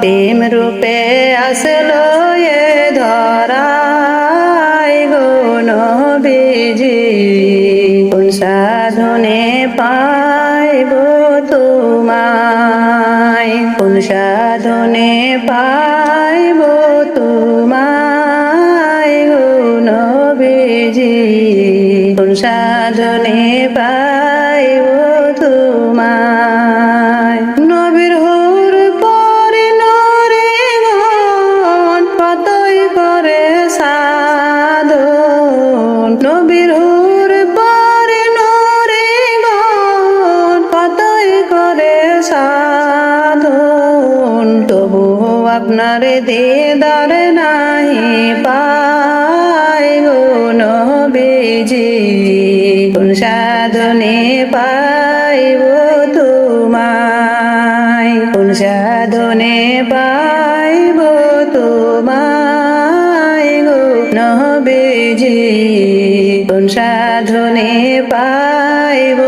এতিম রূপে আসলো এ ধরাই গো নবীজি। কোন সাধনে পাইব তোমায়? কোন সাধনে পাইব তোমায় গো নবীজি? কোন সাধনে পাইব করে সাধন। তবু আপনার দিদার নাহি পাই গো নবীজি। কোন সাধনে পাইব তোমায়? কোন সাধনে পাইব তোমায় গো নবীজি? কোন সাধনে পাইব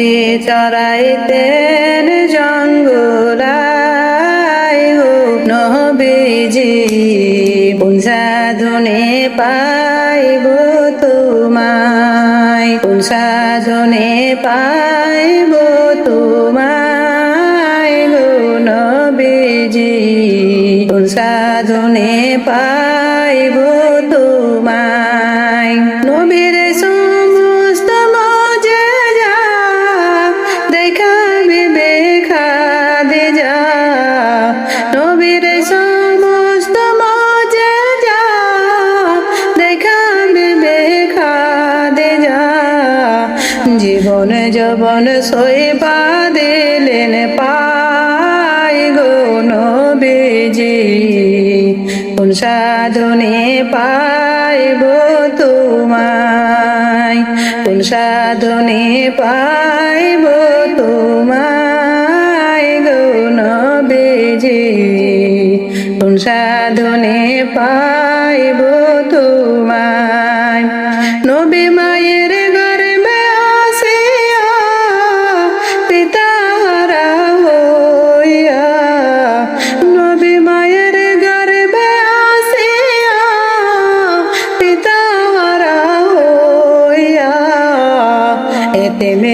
বকরি চড়াইতেন জঙ্গলাই গো নবীজি। সাধনে পাইব তোমায়? সাধনে পাইব তোমায় গো নবীজি? সাধনে পাইব তোমায়? নবীর সইবা দিলেন পাই গো নবীজি। কোন সাধনে পাইব তোমায়? কোন সাধনে পাইব তোমায় গো নবীজি? কোন সাধনে পাইব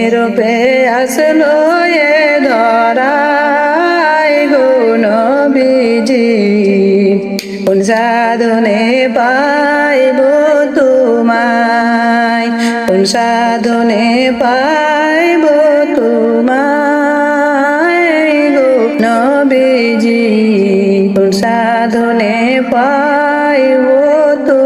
মেরুপে আসলো এ ধরাই গো নবীজি কোন সাধনে পাইব তোমায়? কোন সাধনে পাইব তোমায়? গো নবীজি কোন সাধনে পাইব তো